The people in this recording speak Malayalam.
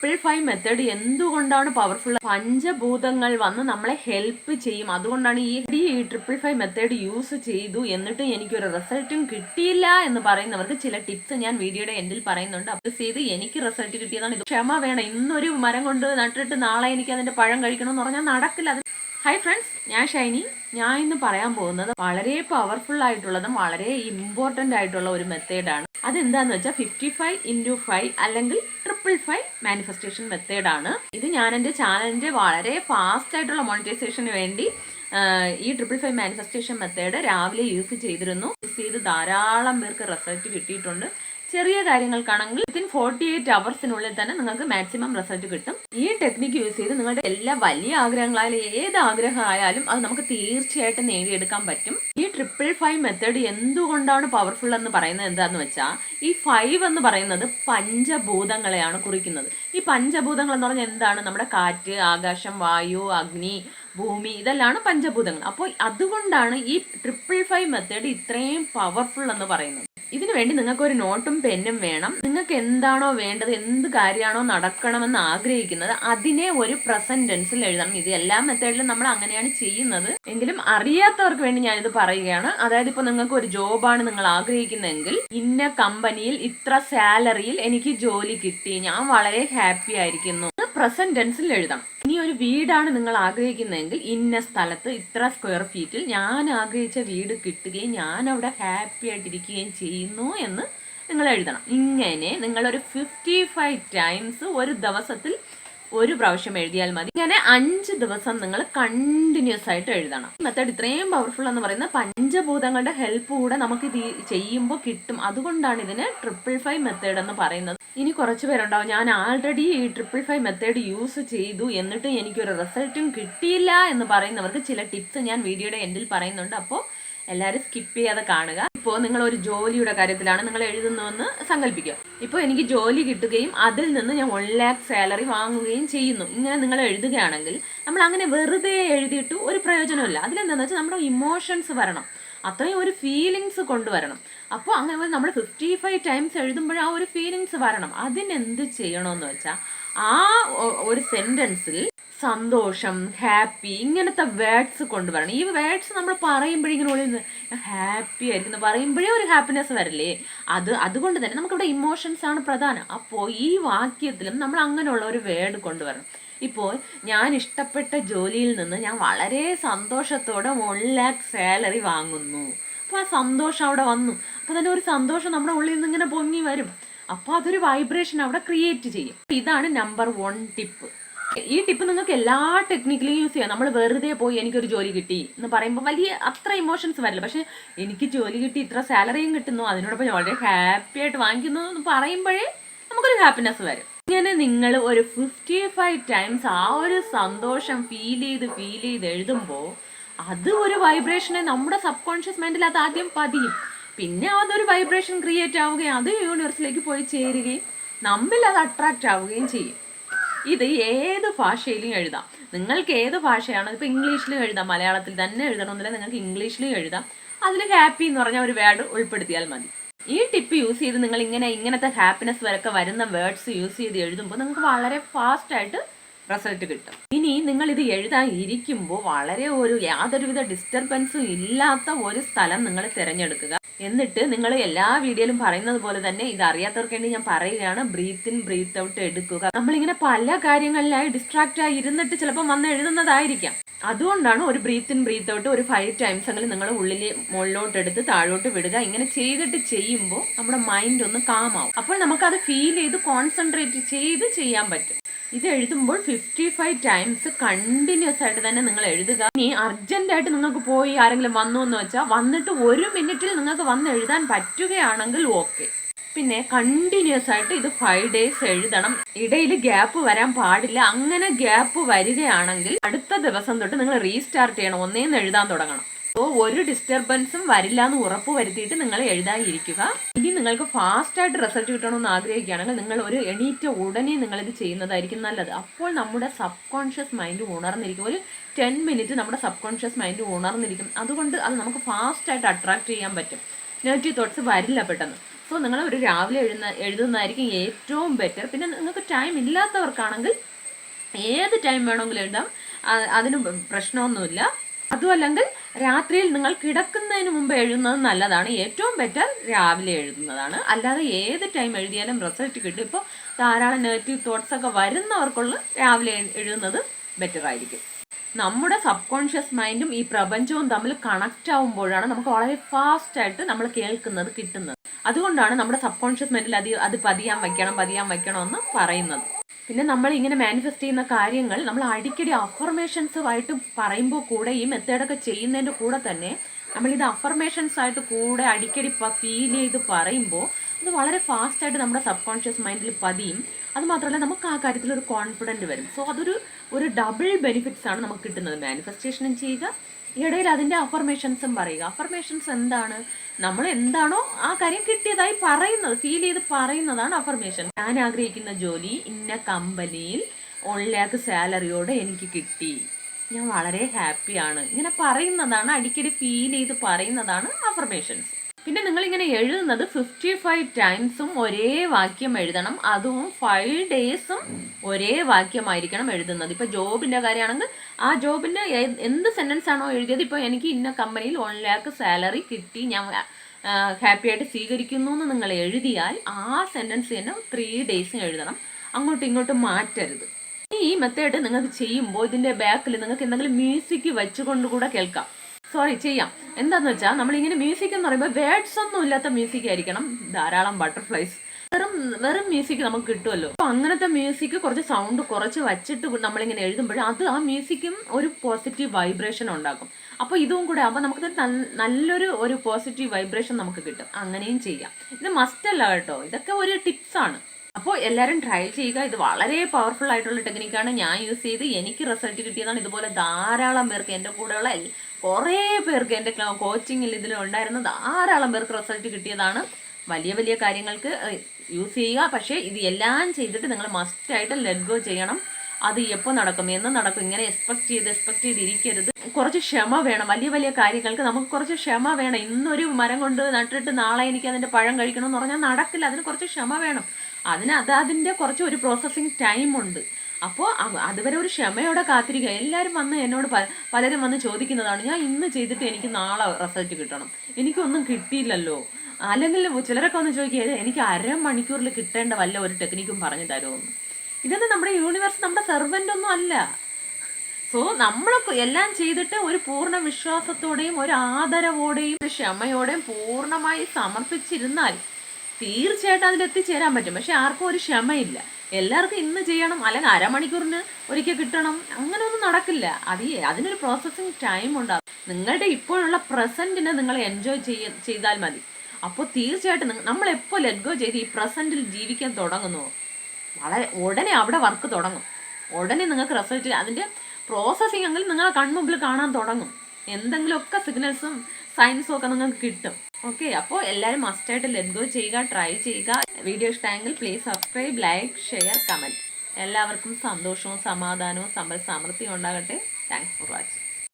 ട്രിപ്പിൾ മെത്തേഡ് എന്തുകൊണ്ടാണ് പവർഫുൾ പഞ്ചഭൂതങ്ങൾ വന്ന് നമ്മളെ ഹെൽപ്പ് ചെയ്യും. അതുകൊണ്ടാണ് ഈ ഈ ട്രിപ്പിൾ ഫൈവ് മെത്തേഡ് യൂസ് ചെയ്തു എന്നിട്ട് എനിക്കൊരു റിസൾട്ടും കിട്ടിയില്ല എന്ന് പറയുന്നവർക്ക് ചില ടിപ്സ് ഞാൻ വീഡിയോയുടെ എൻഡിൽ പറയുന്നുണ്ട്. അപ്പോൾ ചെയ്ത് എനിക്ക് റിസൾട്ട് കിട്ടിയതാണ്. ഇത് ക്ഷമ വേണം. ഇന്നൊരു മരം കൊണ്ട് നട്ടിട്ട് നാളെ എനിക്ക് അതിന്റെ പഴം കഴിക്കണം എന്ന് പറഞ്ഞാൽ നടക്കില്ല. അത് ഹായ് ഫ്രണ്ട്സ് ഞാൻ ഷൈനി. ഞാൻ ഇന്ന് പറയാൻ പോകുന്നത് വളരെ പവർഫുൾ ആയിട്ടുള്ളതും വളരെ ഇമ്പോർട്ടന്റ് ആയിട്ടുള്ള ഒരു മെത്തേഡാണ് അതെന്താന്ന് വെച്ചാൽ ഫിഫ്റ്റി ഫൈവ് ഇന്റു ഫൈവ് അല്ലെങ്കിൽ ട്രിപ്പിൾ ഫൈവ് മാനിഫെസ്റ്റേഷൻ മെത്തേഡാണ് ഇത് ഞാൻ എന്റെ ചാനലിന്റെ വളരെ ഫാസ്റ്റ് ആയിട്ടുള്ള മോണിറ്റൈസേഷന് വേണ്ടി ഈ ട്രിപ്പിൾ ഫൈവ് മാനിഫെസ്റ്റേഷൻ മെത്തേഡ് രാവിലെ യൂസ് ചെയ്തിരുന്നു. യൂസ് ചെയ്ത് ധാരാളം പേർക്ക് റിസൾട്ട് കിട്ടിയിട്ടുണ്ട്. ചെറിയ കാര്യങ്ങൾക്കാണെങ്കിൽ വിത്തിൻ ഫോർട്ടി എയ്റ്റ് അവേഴ്സിനുള്ളിൽ തന്നെ നിങ്ങൾക്ക് മാക്സിമം റിസൾട്ട് കിട്ടും. ഈ ടെക്നിക്ക് യൂസ് ചെയ്ത് നിങ്ങളുടെ എല്ലാ വലിയ ആഗ്രഹങ്ങളായാലും ഏത് ആഗ്രഹമായാലും അത് നമുക്ക് തീർച്ചയായിട്ടും നേടിയെടുക്കാൻ പറ്റും. ഈ ട്രിപ്പിൾ ഫൈവ് മെത്തേഡ് എന്തുകൊണ്ടാണ് പവർഫുൾ എന്ന് പറയുന്നത് എന്താന്ന് വെച്ചാൽ ഈ ഫൈവ് എന്ന് പറയുന്നത് പഞ്ചഭൂതങ്ങളെയാണ് കുറിക്കുന്നത്. ഈ പഞ്ചഭൂതങ്ങൾ എന്ന് പറഞ്ഞാൽ എന്താണ്? നമ്മുടെ കാറ്റ് ആകാശം വായു അഗ്നി ഭൂമി ഇതെല്ലാം പഞ്ചഭൂതങ്ങൾ. അപ്പോൾ അതുകൊണ്ടാണ് ഈ ട്രിപ്പിൾ ഫൈവ് മെത്തേഡ് ഇത്രയും പവർഫുൾ എന്ന് പറയുന്നത്. ഇതിനു വേണ്ടി നിങ്ങൾക്ക് ഒരു നോട്ടും പെന്നും വേണം. നിങ്ങൾക്ക് എന്താണോ വേണ്ടത് എന്ത് കാര്യമാണോ നടക്കണമെന്ന് ആഗ്രഹിക്കുന്നത് അതിനെ ഒരു പ്രസന്റ് ടെൻസിൽ എഴുതണം. ഇത് എല്ലാ മെത്തേഡിലും നമ്മൾ അങ്ങനെയാണ് ചെയ്യുന്നത്. എങ്കിലും അറിയാത്തവർക്ക് വേണ്ടി ഞാനിത് പറയുകയാണ്. അതായത് ഇപ്പൊ നിങ്ങൾക്ക് ഒരു ജോബാണ് നിങ്ങൾ ആഗ്രഹിക്കുന്നതെങ്കിൽ ഇന്ന കമ്പനിയിൽ ഇത്ര സാലറിയിൽ എനിക്ക് ജോലി കിട്ടി. ഞാൻ വളരെ ഹാപ്പി ആയിരിക്കുന്നു. പ്രസന്റ് ടെൻസിൽ എഴുതാം. ഇനി ഒരു വീടാണ് നിങ്ങൾ ആഗ്രഹിക്കുന്നതെങ്കിൽ ഇന്ന സ്ഥലത്ത് ഇത്ര സ്ക്വയർ ഫീറ്റിൽ ഞാൻ ആഗ്രഹിച്ച വീട് കിട്ടുകയും ഞാൻ അവിടെ ഹാപ്പി ആയിട്ടിരിക്കുകയും ചെയ്യുന്നു എന്ന് നിങ്ങൾ എഴുതണം. ഇങ്ങനെ നിങ്ങളൊരു ഫിഫ്റ്റി ഫൈവ് ടൈംസ് ഒരു ദിവസത്തിൽ ഒരു പ്രാവശ്യം എഴുതിയാൽ മതി. ഇങ്ങനെ അഞ്ച് ദിവസം നിങ്ങൾ കണ്ടിന്യൂസ് ആയിട്ട് എഴുതണം. മെത്തേഡ് ഇത്രയും പവർഫുൾ എന്ന് പറയുന്ന പഞ്ചഭൂതങ്ങളുടെ ഹെൽപ്പ് കൂടെ നമുക്ക് ഇത് ചെയ്യുമ്പോൾ കിട്ടും. അതുകൊണ്ടാണ് ഇതിന് ട്രിപ്പിൾ ഫൈവ് മെത്തേഡ് എന്ന് പറയുന്നത്. ഇനി കുറച്ച് പേരുണ്ടാവും. ഞാൻ ആൾറെഡി ഈ ട്രിപ്പിൾ ഫൈവ് മെത്തേഡ് യൂസ് ചെയ്തു. എന്നിട്ട് എനിക്കൊരു റിസൾട്ടും കിട്ടിയില്ല എന്ന് പറയുന്നവർക്ക് ചില ടിപ്സ് ഞാൻ വീഡിയോയുടെ എൻഡിൽ പറയുന്നുണ്ട്. അപ്പോൾ എല്ലാവരും സ്കിപ്പ് ചെയ്യാതെ കാണുക. ഇപ്പോൾ നിങ്ങൾ ഒരു ജോലിയുടെ കാര്യത്തിലാണ് നിങ്ങൾ എഴുതുന്നതെന്ന് സങ്കല്പിക്കുക. ഇപ്പോൾ എനിക്ക് ജോലി കിട്ടുകയും അതിൽ നിന്ന് ഞാൻ വൺ ലാക്ക് സാലറി വാങ്ങുകയും ചെയ്യുന്നു. ഇങ്ങനെ നിങ്ങൾ എഴുതുകയാണെങ്കിൽ നമ്മൾ അങ്ങനെ വെറുതെ എഴുതിയിട്ട് ഒരു പ്രയോജനമില്ല അതിലെന്താണെന്ന് വെച്ചാൽ നമ്മുടെ ഇമോഷൻസ് വരണം. അത്രയും ഒരു ഫീലിങ്സ് കൊണ്ടുവരണം. അപ്പോൾ അങ്ങനെ നമ്മൾ ഫിഫ്റ്റി ഫൈവ് ടൈംസ് എഴുതുമ്പോൾ ആ ഒരു ഫീലിങ്സ് വരണം. അതിനെന്ത് ചെയ്യണമെന്ന് വെച്ചാൽ ആ ഒരു സെന്റൻസിൽ സന്തോഷം ഹാപ്പി ഇങ്ങനത്തെ വേർഡ്സ് കൊണ്ടുവരണം ഈ വേർഡ്സ് നമ്മൾ പറയുമ്പോഴിങ്ങനെ ഉള്ളിൽ നിന്ന് ഹാപ്പി ആയിരിക്കുന്നു. പറയുമ്പോഴേ ഒരു ഹാപ്പിനെസ് വരില്ലേ? അത് അതുകൊണ്ട് തന്നെ നമുക്കിവിടെ ഇമോഷൻസ് ആണ് പ്രധാനം. അപ്പോൾ ഈ വാക്യത്തിലും നമ്മൾ അങ്ങനെയുള്ള ഒരു വേർഡ് കൊണ്ടുവരണം ഇപ്പോൾ ഞാൻ ഇഷ്ടപ്പെട്ട ജോലിയിൽ നിന്ന് ഞാൻ വളരെ സന്തോഷത്തോടെ വൺ ലാക്ക് സാലറി വാങ്ങുന്നു. അപ്പോൾ ആ സന്തോഷം അവിടെ വന്നു. അപ്പോൾ തന്നെ ഒരു സന്തോഷം നമ്മുടെ ഉള്ളിൽ നിന്ന് ഇങ്ങനെ പൊങ്ങി വരും. അപ്പോൾ അതൊരു വൈബ്രേഷൻ അവിടെ ക്രിയേറ്റ് ചെയ്യും. ഇതാണ് നമ്പർ വൺ ടിപ്പ് ഈ ടിപ്പ് നിങ്ങൾക്ക് എല്ലാ ടെക്നിക്കലും യൂസ് ചെയ്യാം. നമ്മൾ വെറുതെ പോയി എനിക്കൊരു ജോലി കിട്ടി എന്ന് പറയുമ്പോൾ വലിയ അത്ര ഇമോഷൻസ് വരില്ല. പക്ഷെ എനിക്ക് ജോലി കിട്ടി ഇത്ര സാലറിയും കിട്ടുന്നു അതിനോടൊപ്പം ഞാൻ വളരെ ഹാപ്പി ആയിട്ട് വാങ്ങിക്കുന്നു എന്ന് പറയുമ്പോഴേ നമുക്കൊരു ഹാപ്പിനെസ് വരും. ഇങ്ങനെ നിങ്ങൾ ഒരു ഫിഫ്റ്റി ഫൈവ് ടൈംസ് ആ ഒരു സന്തോഷം ഫീൽ ചെയ്ത് ഫീൽ ചെയ്ത് എഴുതുമ്പോൾ അത് ഒരു വൈബ്രേഷനെ നമ്മുടെ സബ് കോൺഷ്യസ് മൈൻഡിൽ അത് ആദ്യം പതിയും. പിന്നെ അതൊരു വൈബ്രേഷൻ ക്രിയേറ്റ് ആവുകയും അത് യൂണിവേഴ്സിലേക്ക് പോയി ചേരുകയും നമ്മിൽ അത് അട്രാക്റ്റ് ആവുകയും ചെയ്യും. ഇത് ഏത് ഭാഷയിലും എഴുതാം. നിങ്ങൾക്ക് ഏത് ഭാഷയാണോ ഇപ്പോൾ ഇംഗ്ലീഷിലും എഴുതാം മലയാളത്തിൽ തന്നെ എഴുതണമെന്നില്ല നിങ്ങൾക്ക് ഇംഗ്ലീഷിലും എഴുതാം. അതിൽ ഹാപ്പി എന്ന് പറഞ്ഞ ഒരു വേർഡ് ഉൾപ്പെടുത്തിയാൽ മതി. ഈ ടിപ്പ് യൂസ് ചെയ്ത് നിങ്ങൾ ഇങ്ങനെ ഇങ്ങനത്തെ ഹാപ്പിനെസ് വരൊക്കെ വരുന്ന വേർഡ്സ് യൂസ് ചെയ്ത് എഴുതുമ്പോൾ നിങ്ങൾക്ക് വളരെ ഫാസ്റ്റ് ആയിട്ട് റിസൾട്ട് കിട്ടും. ഇനി നിങ്ങൾ ഇത് എഴുതാൻ ഇരിക്കുമ്പോൾ വളരെ ഒരു യാതൊരുവിധ ഡിസ്റ്റർബൻസും ഇല്ലാത്ത ഒരു സ്ഥലം നിങ്ങൾ തിരഞ്ഞെടുക്കുക. എന്നിട്ട് നിങ്ങൾ എല്ലാ വീഡിയോയിലും പറയുന്നത് പോലെ തന്നെ ഇത് അറിയാത്തവർക്ക് വേണ്ടി ഞാൻ പറയുകയാണ്. ബ്രീത്ത് ഇൻ ബ്രീത്ത് ഔട്ട് എടുക്കുക. നമ്മളിങ്ങനെ പല കാര്യങ്ങളിലായി ഡിസ്ട്രാക്റ്റ് ആയി ഇരുന്നിട്ട് ചിലപ്പോൾ വന്ന് എഴുതുന്നതായിരിക്കാം. അതുകൊണ്ടാണ് ഒരു ബ്രീത്ത് ഇൻ ബ്രീത്ത് ഔട്ട് ഒരു ഫൈവ് ടൈംസ് എങ്കിലും നിങ്ങൾ ഉള്ളിൽ മുകളിലോട്ട് എടുത്ത് താഴോട്ട് വിടുക. ഇങ്ങനെ ചെയ്തിട്ട് ചെയ്യുമ്പോൾ നമ്മുടെ മൈൻഡ് ഒന്ന് കാം ആവും. അപ്പോൾ നമുക്കത് ഫീൽ ചെയ്ത് കോൺസെൻട്രേറ്റ് ചെയ്ത് ചെയ്യാൻ പറ്റും. ഇത് എഴുതുമ്പോൾ ഫിഫ്റ്റി ഫൈവ് ടൈംസ് കണ്ടിന്യൂസ് ആയിട്ട് തന്നെ നിങ്ങൾ എഴുതുക. ഇനി അർജന്റായിട്ട് നിങ്ങൾക്ക് പോയി ആരെങ്കിലും വന്നു എന്ന് വെച്ചാൽ വന്നിട്ട് ഒരു മിനിറ്റിൽ നിങ്ങൾക്ക് വന്ന് എഴുതാൻ പറ്റുകയാണെങ്കിൽ ഓക്കെ പിന്നെ കണ്ടിന്യൂസ് ആയിട്ട് ഇത് ഫൈവ് ഡേയ്സ് എഴുതണം. ഇടയിൽ ഗ്യാപ്പ് വരാൻ പാടില്ല. അങ്ങനെ ഗ്യാപ്പ് വരികയാണെങ്കിൽ അടുത്ത ദിവസം തൊട്ട് നിങ്ങൾ റീസ്റ്റാർട്ട് ചെയ്യണം. ഒന്നേന്ന് എഴുതാൻ തുടങ്ങണം. അപ്പോൾ ഒരു ഡിസ്റ്റർബൻസും വരില്ല എന്ന് ഉറപ്പ് വരുത്തിയിട്ട് നിങ്ങൾ എഴുതാതിരിക്കുക ഇനി നിങ്ങൾക്ക് ഫാസ്റ്റ് ആയിട്ട് റിസൾട്ട് കിട്ടണമെന്ന് ആഗ്രഹിക്കുകയാണെങ്കിൽ നിങ്ങൾ ഒരു എണീറ്റ ഉടനെ നിങ്ങൾ ഇത് ചെയ്യുന്നതായിരിക്കും നല്ലത്. അപ്പോൾ നമ്മുടെ സബ് കോൺഷ്യസ് മൈൻഡ് ഉണർന്നിരിക്കും. ഒരു ടെൻ മിനിറ്റ് നമ്മുടെ സബ് കോൺഷ്യസ് മൈൻഡ് ഉണർന്നിരിക്കും. അതുകൊണ്ട് അത് നമുക്ക് ഫാസ്റ്റ് ആയിട്ട് അട്രാക്ട് ചെയ്യാൻ പറ്റും. നെഗറ്റീവ് തോട്ട്സ് വരില്ല പെട്ടെന്ന്. സോ നിങ്ങൾ ഒരു രാവിലെ എഴുതുന്ന എഴുതുന്നതായിരിക്കും ഏറ്റവും ബെറ്റർ പിന്നെ നിങ്ങൾക്ക് ടൈം ഇല്ലാത്തവർക്കാണെങ്കിൽ ഏത് ടൈം വേണമെങ്കിലും എഴുതാം. അതിന് പ്രശ്നമൊന്നുമില്ല. അതുമല്ലെങ്കിൽ രാത്രിയിൽ നിങ്ങൾ കിടക്കുന്നതിന് മുമ്പ് എഴുതുന്നത് നല്ലതാണ്. ഏറ്റവും ബെറ്റർ രാവിലെ എഴുതുന്നതാണ്. അല്ലാതെ ഏത് ടൈം എഴുതിയാലും റിസൾട്ട് കിട്ടും. ഇപ്പോൾ ധാരാളം നെഗറ്റീവ് തോട്ട്സ് ഒക്കെ വരുന്നവർക്കുള്ള രാവിലെ എഴു- എഴുതുന്നത് ബെറ്റർ ആയിരിക്കും. നമ്മുടെ സബ് കോൺഷ്യസ് മൈൻഡും ഈ പ്രപഞ്ചവും തമ്മിൽ കണക്റ്റ് ആവുമ്പോഴാണ് നമുക്ക് വളരെ ഫാസ്റ്റായിട്ട് നമ്മൾ കേൾക്കുന്നത് കിട്ടുന്നത്. അതുകൊണ്ടാണ് നമ്മുടെ സബ് കോൺഷ്യസ് മൈൻഡിൽ അത് അത് പതിയാൻ വയ്ക്കണം പതിയാൻ വയ്ക്കണം എന്ന് പറയുന്നത്. പിന്നെ നമ്മൾ ഇങ്ങനെ മാനിഫെസ്റ്റ് ചെയ്യുന്ന കാര്യങ്ങൾ നമ്മൾ അടിക്കടി അഫർമേഷൻസ് ആയിട്ട് പറയുമ്പോൾ കൂടെ ഈ മെത്തേഡൊക്കെ ചെയ്യുന്നതിന്റെ കൂടെ തന്നെ നമ്മൾ നമ്മളിത് അഫർമേഷൻസ് ആയിട്ട് കൂടെ അടിക്കടി ഫീൽ ചെയ്ത് പറയുമ്പോൾ അത് വളരെ ഫാസ്റ്റായിട്ട് നമ്മുടെ സബ് കോൺഷ്യസ് മൈൻഡിൽ പതിയും. അതുമാത്രമല്ല നമുക്ക് ആ കാര്യത്തിൽ ഒരു കോൺഫിഡന്റ് വരും. സോ അതൊരു ഒരു ഡബിൾ ബെനിഫിറ്റ്സ് ആണ് നമുക്ക് കിട്ടുന്നത്. മാനിഫെസ്റ്റേഷനും ചെയ്യുക ഇടയിൽ അതിന്റെ അഫർമേഷൻസും പറയുക. അഫർമേഷൻസ് എന്താണ്? നമ്മൾ എന്താണോ ആ കാര്യം കിട്ടിയതായി പറയുന്നത് ഫീൽ ചെയ്ത് പറയുന്നതാണ് അഫർമേഷൻ ഞാൻ ആഗ്രഹിക്കുന്ന ജോലി ഇന്ന കമ്പനിയിൽ വൺ സാലറിയോടെ എനിക്ക് കിട്ടി. ഞാൻ വളരെ ഹാപ്പിയാണ് ഇങ്ങനെ പറയുന്നതാണ് അടിക്കടി ഫീൽ ചെയ്ത് പറയുന്നതാണ് അഫർമേഷൻസ് പിന്നെ നിങ്ങൾ ഇങ്ങനെ എഴുതുന്നത് ഫിഫ്റ്റി ഫൈവ് ടൈംസും ഒരേ വാക്യം എഴുതണം. അതും ഫൈവ് ഡേയ്സും ഒരേ വാക്യമായിരിക്കണം എഴുതുന്നത്. ഇപ്പോൾ ജോബിന്റെ കാര്യമാണെങ്കിൽ ആ ജോബിന്റെ എന്ത് സെന്റൻസ് ആണോ എഴുതിയത്? ഇപ്പോൾ എനിക്ക് ഇന്ന കമ്പനിയിൽ വൺ ലാക്ക് സാലറി കിട്ടി. ഞാൻ ഹാപ്പി ആയിട്ട് സ്വീകരിക്കുന്നു എന്ന് നിങ്ങൾ എഴുതിയാൽ ആ സെന്റൻസ് തന്നെ ത്രീ ഡേയ്സും എഴുതണം. അങ്ങോട്ടും ഇങ്ങോട്ടും മാറ്റരുത്. ഈ മെത്തേഡ് നിങ്ങൾക്ക് ചെയ്യുമ്പോൾ ഇതിന്റെ ബാക്കിൽ നിങ്ങൾക്ക് എന്തെങ്കിലും മ്യൂസിക് വെച്ചുകൊണ്ട് കൂടെ കേൾക്കാം. സോറി ചെയ്യാം. എന്താന്ന് വെച്ചാൽ നമ്മളിങ്ങനെ മ്യൂസിക് എന്ന് പറയുമ്പോൾ വേർഡ്സ് ഒന്നും ഇല്ലാത്ത മ്യൂസിക് ആയിരിക്കണം. ധാരാളം ബട്ടർഫ്ലൈസ് വെറും വെറും മ്യൂസിക് നമുക്ക് കിട്ടുമല്ലോ അപ്പോൾ അങ്ങനത്തെ മ്യൂസിക് കുറച്ച് സൗണ്ട് കുറച്ച് വച്ചിട്ട് നമ്മളിങ്ങനെ എഴുതുമ്പോൾ അത് ആ മ്യൂസിക്കും ഒരു പോസിറ്റീവ് വൈബ്രേഷൻ ഉണ്ടാക്കും. അപ്പോൾ ഇതും കൂടെ ആകുമ്പോൾ നമുക്ക് നല്ലൊരു ഒരു പോസിറ്റീവ് വൈബ്രേഷൻ നമുക്ക് കിട്ടും. അങ്ങനെയും ചെയ്യാം. ഇത് മസ്റ്റ് അല്ല കേട്ടോ. ഇതൊക്കെ ഒരു ടിപ്സ് ആണ്. അപ്പോൾ എല്ലാവരും ട്രൈ ചെയ്യുക. ഇത് വളരെ പവർഫുൾ ആയിട്ടുള്ള ടെക്നിക്കാണ് ഞാൻ യൂസ് ചെയ്ത് എനിക്ക് റിസൾട്ട് കിട്ടിയതാണ് ഇതുപോലെ ധാരാളം പേർക്ക് എന്റെ കൂടെയുള്ള കുറേ പേർക്ക് എന്റെ കോച്ചിങ്ങിൽ ഇതിൽ ഉണ്ടായിരുന്ന ധാരാളം പേർക്ക് റിസൾട്ട് കിട്ടിയതാണ്. വലിയ വലിയ കാര്യങ്ങൾക്ക് യൂസ് ചെയ്യുക. പക്ഷേ ഇത് എല്ലാം ചെയ്തിട്ട് നിങ്ങൾ മസ്റ്റായിട്ട് ലെറ്റ് ഗോ ചെയ്യണം. അത് എപ്പോൾ നടക്കും എന്ന് നടക്കും. ഇങ്ങനെ എക്സ്പെക്ട് ചെയ്ത് എക്സ്പെക്ട് ചെയ്തിരിക്കരുത് കുറച്ച് ക്ഷമ വേണം. വലിയ വലിയ കാര്യങ്ങൾക്ക് നമുക്ക് കുറച്ച് ക്ഷമ വേണം. ഇന്നൊരു മരം കൊണ്ട് നട്ടിട്ട് നാളെ എനിക്ക് അതിന്റെ പഴം കഴിക്കണം എന്ന് പറഞ്ഞാൽ നടക്കില്ല. അതിന് കുറച്ച് ക്ഷമ വേണം. അതിന് അത് അതിന്റെ കുറച്ച് ഒരു പ്രോസസ്സിങ് ടൈമുണ്ട് അപ്പോൾ അതുവരെ ഒരു ക്ഷമയോടെ കാത്തിരിക്കുക. എല്ലാവരും വന്ന് എന്നോട് പലരും വന്ന് ചോദിക്കുന്നതാണ് ഞാൻ ഇന്ന് ചെയ്തിട്ട് എനിക്ക് നാളെ റിസൾട്ട് കിട്ടണം. എനിക്കൊന്നും കിട്ടിയില്ലല്ലോ. അല്ലെങ്കിൽ ചിലരൊക്കെ ഒന്ന് ചോദിക്കുക എനിക്ക് അരമണിക്കൂറിൽ കിട്ടേണ്ട വല്ല ഒരു ടെക്നിക്കും പറഞ്ഞു തരുമെന്ന്? ഇതൊന്നും നമ്മുടെ യൂണിവേഴ്സ് നമ്മുടെ സെർവന്റ് ഒന്നും അല്ല. സോ നമ്മൾ എല്ലാം ചെയ്തിട്ട് ഒരു പൂർണ വിശ്വാസത്തോടെയും ഒരു ആദരവോടെയും ഒരു ക്ഷമയോടെയും പൂർണമായി സമർപ്പിച്ചിരുന്നാൽ തീർച്ചയായിട്ടും അതിലെത്തിച്ചേരാൻ പറ്റും. പക്ഷെ ആർക്കും ഒരു ക്ഷമയില്ല. എല്ലാവർക്കും ഇന്ന് ചെയ്യണം അല്ലെങ്കിൽ അരമണിക്കൂറിന് ഒരിക്കൽ കിട്ടണം അങ്ങനെയൊന്നും നടക്കില്ല. അത് അതിനൊരു പ്രോസസ്സിങ് ടൈം ഉണ്ടാകും നിങ്ങളുടെ ഇപ്പോഴുള്ള പ്രസന്റിനെ നിങ്ങൾ എൻജോയ് ചെയ്യ ചെയ്താൽ മതി. അപ്പോൾ തീർച്ചയായിട്ടും നമ്മൾ എപ്പോൾ ലെറ്റ് ഗോ ചെയ്ത് ഈ പ്രസന്റിൽ ജീവിക്കാൻ തുടങ്ങുന്നു. വളരെ ഉടനെ അവിടെ വർക്ക് തുടങ്ങും. ഉടനെ നിങ്ങൾക്ക് റിസൾട്ട് അതിന്റെ പ്രോസസ്സിങ് എങ്കിലും നിങ്ങളെ കൺമുമ്പിൽ കാണാൻ തുടങ്ങും. എന്തെങ്കിലുമൊക്കെ സിഗ്നൽസും സയൻസും ഒക്കെ നിങ്ങൾക്ക് കിട്ടും. ഓക്കെ അപ്പോൾ എല്ലാവരും മസ്റ്റായിട്ട് ഗോ ചെയ്യുക ട്രൈ ചെയ്യുക. വീഡിയോ ഇഷ്ടമെങ്കിൽ please subscribe like share comment എല്ലാവർക്കും സന്തോഷവും സമാധാനവും സമ്പൽ സമൃദ്ധിയും ഉണ്ടാകട്ടെ. Thanks for watching